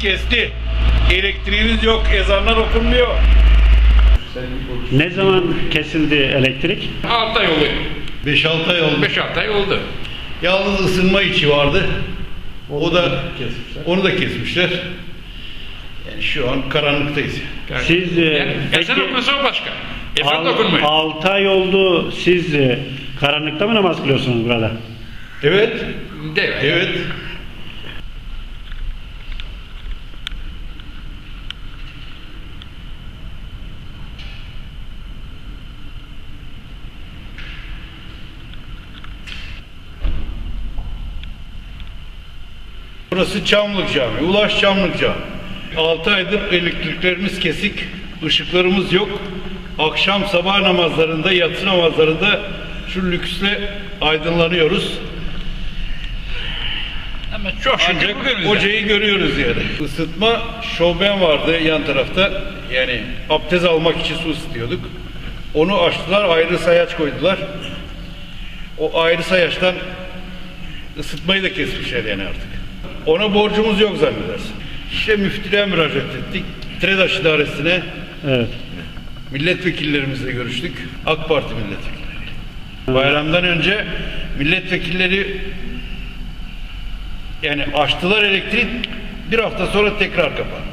kesti. Elektriğimiz yok, ezanlar okunmuyor. Ne zaman kesildi elektrik? 6 ay oldu. 5-6 ay oldu. 5-6 ay oldu. Yalnız ısınma içi vardı. O da onu da kesmişler. Yani şu an karanlıktayız. Yani, Siz, e, yani, peki- ezan okunsa o başka. Ezan da okunmuyor. 6 ay oldu siz e, karanlıkta mı namaz kılıyorsunuz burada? Evet. Değil. Evet. Burası Çamlık Camii, Ulaş Çamlık Camii. 6 aydır elektriklerimiz kesik, ışıklarımız yok. Akşam sabah namazlarında, yatsı namazlarında şu lüksle aydınlanıyoruz. Ama çok şükür Ancak hocayı görüyoruz yani. Isıtma şoben vardı yan tarafta. Yani abdest almak için su ısıtıyorduk. Onu açtılar, ayrı sayaç koydular. O ayrı sayaçtan ısıtmayı da kesmişler yani artık. Ona borcumuz yok zannedersin. İşte müftülüğe müracaat ettik. TREDAŞ idaresine Evet. milletvekillerimizle görüştük. AK Parti milletvekilleri. Bayramdan önce milletvekilleri yani açtılar elektrik bir hafta sonra tekrar kapandı.